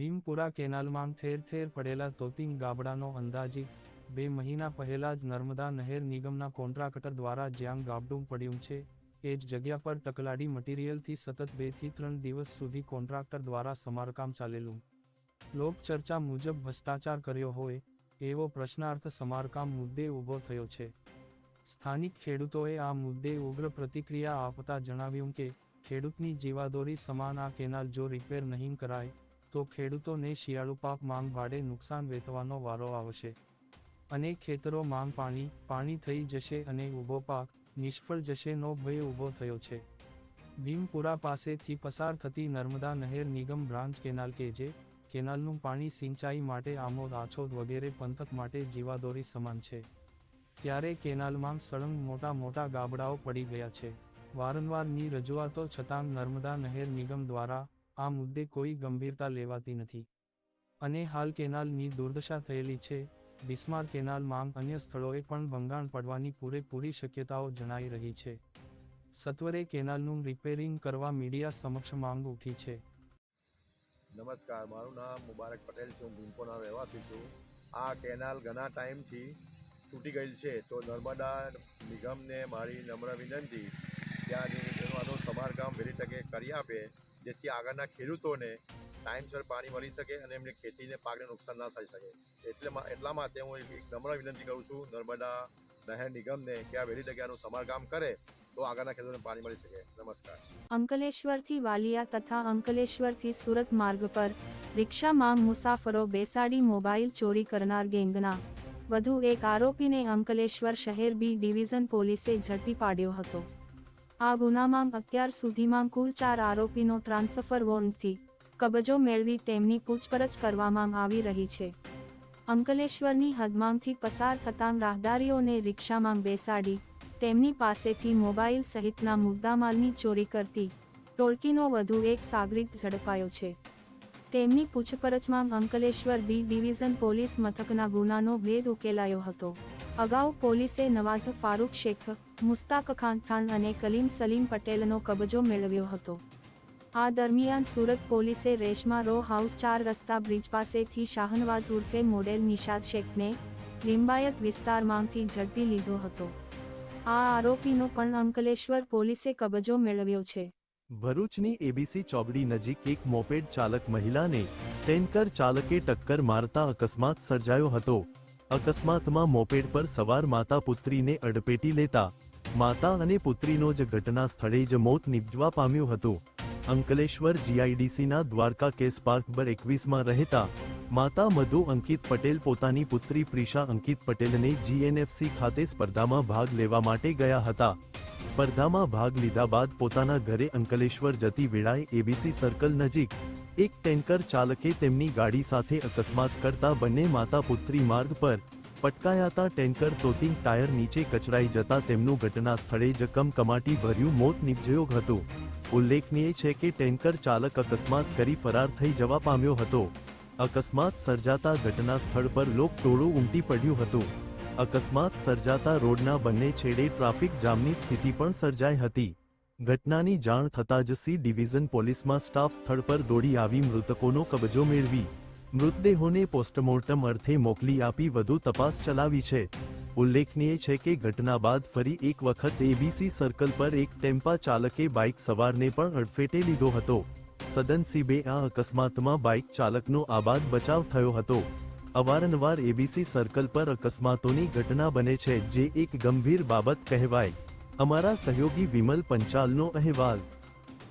ભીમપુરા કેનાલમાં ઠેર ઠેર પડેલા તોતિંગ ગાબડાનો અંદાજિત બે મહિના પહેલા જ નર્મદા નહેર નિગમના કોન્ટ્રાક્ટર દ્વારા જ્યાં ગાબડું પડ્યું છે, એ જ જગ્યા પર ટકલાડી મટીરિયલથી સતત બેથી ત્રણ દિવસ સુધી કોન્ટ્રાક્ટર દ્વારા સમારકામ ચાલેલું. લોકચર્ચા મુજબ ભ્રષ્ટાચાર કર્યો હોય, એવો પ્રશ્નાર્થ સમારકામ મુદ્દે ઊભો થયો છે. સ્થાનિક ખેડૂતોએ આ મુદ્દે ઉગ્ર પ્રતિક્રિયા આપતા જણાવ્યું કે, ખેડૂતની જીવાદોરી સમાન આ કેનાલ જો રિપેર નહીં કરાય તો ખેડૂતોને શિયાળુ પાક માંગ ભાડે નુકસાન વેતવાનો વારો આવશે. અને ખેતરો માંગ પાણી પાણી થઈ જશે અને ઊભો પાક નિષ્ફળ જશેનો ભય ઊભો થયો છે. ભીમપુરા પાસેથી પસાર થતી નર્મદા નહેર નિગમ બ્રાન્ચ કેનાલ કે જે કેનાલનું પાણી સિંચાઈ માટે આમોદ આછોદ વગેરે પંથક માટે જીવાદોરી સમાન છે. ત્યારે કેનાલમાં સળંગ મોટા મોટા ગાબડાઓ પડી ગયા છે. વારંવારની રજૂઆતો છતાં નર્મદા નહેર નિગમ દ્વારા આ મુદ્દે કોઈ ગંભીરતા લેવાતી નથી. અને હાલ કેનાલની દુર્દશા થયેલી છે. બિસ્માર કેનાલ માંગ અન્ય સ્થળોએ પણ ભંગાણ પડવાની પૂરેપૂરી શક્યતાઓ જણાઈ રહી છે. સત્વરે કેનાલનું રિપેરિંગ કરવા મીડિયા સમક્ષ માંગ ઉઠી છે. નમસ્કાર, મારું નામ મુબારક પટેલ છે. હું ભૂમકોના રહેવાસી છું. આ કેનાલ ઘણા ટાઈમથી તૂટી ગયેલ છે. તો નર્મદા નિગમને મારી નમ્ર વિનંતી, ત્યાં સમારકામ વહેલી તકે કરી આપે જેથી આગળના ખેડૂતોને ટાઈમસર પાણી મળી શકે અને એમને ખેતીને પાકને નુકસાન ના થઈ શકે. એટલે એટલા માટે હું એક નમ્ર વિનંતી કરું છું, નર્મદા નહેર નિગમને કે આ વહેલી જગ્યાનું સમારકામ કરે તો આગળના ખેડૂતોને પાણી મળી શકે. નમસ્કાર. અંકલેશ્વરથી વાલિયા તથા અંકલેશ્વરથી સુરત માર્ગ પર રિક્ષા માંગ મુસાફરો બેસાડી મોબાઈલ ચોરી કરનાર ગેંગના. વધુ એક આરોપીને અંકલેશ્વર શહેર બી ડિવિઝન પોલીસે ઝડપી પાડ્યો હતો. આ ગુનામાં અત્યાર સુધીમાં કુલ ચાર આરોપીનો ટ્રાન્સફર વોરંટથી કબજો મેળવી તેમની પૂછપરછ કરવામાં આવી રહી છે. અંકલેશ્વરની હદમાંથી પસાર થતાં રાહદારીઓને રિક્ષામાં બેસાડી તેમની પાસેથી મોબાઈલ સહિતના મુદ્દામાલની ચોરી કરતી ટોળકીનો વધુ એક સાગરિત ઝડપાયો છે. તેમની પૂછપરછમાં અંકલેશ્વર બી ડિવિઝન પોલીસ મથકના ગુનાનો ભેદ ઉકેલાયો હતો. અગાઉ પોલીસે નવાઝ ફારૂક શેખ, મુસ્તાક ખાન ખાન અને કલીમ સલીમ પટેલનો કબજો મેળવ્યો હતો. આ દરમિયાન સુરત પોલીસે રેશમા રો હાઉસ ચાર રસ્તા બ્રિજ પાસેથી શાહનવાઝ ઉર્ફે મોડેલ નિશાદ શેખને લિંબાયત વિસ્તારમાંથી ઝડપી લીધો હતો. આ આરોપીનો પણ અંકલેશ્વર પોલીસે કબજો મેળવ્યો છે. ભરૂચની એબીસી ચોકડી નજીક એક મોપેડ ચાલક મહિલાને ટેન્કર ચાલકે ટક્કર મારતા અકસ્માત સર્જાયો હતો. અકસ્માતમાં મોપેડ પર સવાર માતા પુત્રીને અડપેટી લેતા, માતા અને પુત્રીનો જ ઘટના સ્થળે જ મોત નિપજવા પામ્યું હતું. અંકલેશ્વર જીઆઈડીસીના દ્વારકા કેસ પાર્ક પર એકવીસમાં રહેતા, માતા મધુ અંકિત પટેલ પોતાની પુત્રી પ્રિશા અંકિત પટેલને જીએનએફસી ખાતે સ્પર્ધામાં ભાગ લેવા માટે ગયા હતા. સ્પર્ધામાં ભાગ લીધા બાદ પોતાના ઘરે અંકલેશ્વર જતી વેળાએ એબીસી સર્કલ નજીક એક ટેન્કર ચાલકે તેમની ગાડી સાથે અકસ્માત કરતા બંને માતા પુત્રી માર્ગ પર પટકાયાતા ટેન્કર તોતિંગ ટાયર નીચે કચડાઈ જતા તેમનું ઘટના સ્થળે જ કમકમાટી ભર્યું મોત નીપજ્યું હતું. ઉલ્લેખનીય છે કે ટેન્કર ચાલક અકસ્માત કરી ફરાર થઈ જવા પામ્યો હતો. અકસ્માત સર્જાતા ઘટના સ્થળ પર લોકટોળું ઉમટી પડ્યું હતું. અકસ્માત સર્જાતા રોડના બંને છેડે ટ્રાફિક જામની સ્થિતિ પણ સર્જાઈ હતી. ઘટનાની જાણ થતાં જ સી ડિવિઝન પોલીસમાં સ્ટાફ સ્થળ પર દોડી આવી મૃતકોનો કબજો મેળવી. મૃતદેહોને પોસ્ટમોર્ટમ અર્થે મોકલી આપી વધુ તપાસ ચલાવી છે. ઉલ્લેખનીય છે કે ઘટના બાદ ફરી એક વખત એબીસી સર્કલ પર એક ટેમ્પા ચાલકે બાઇક સવારને પણ અડફેટે લીધો હતો. સદનસીબે આ અકસ્માતમાં બાઇક ચાલકનો આબાદ બચાવ થયો હતો. અવારનવાર એબીસી સર્કલ પર અકસ્માતોની ઘટના બને છે, જે એક ગંભીર બાબત કહેવાય. અમારા સહયોગી વિમલ પંચાલનો અહેવાલ.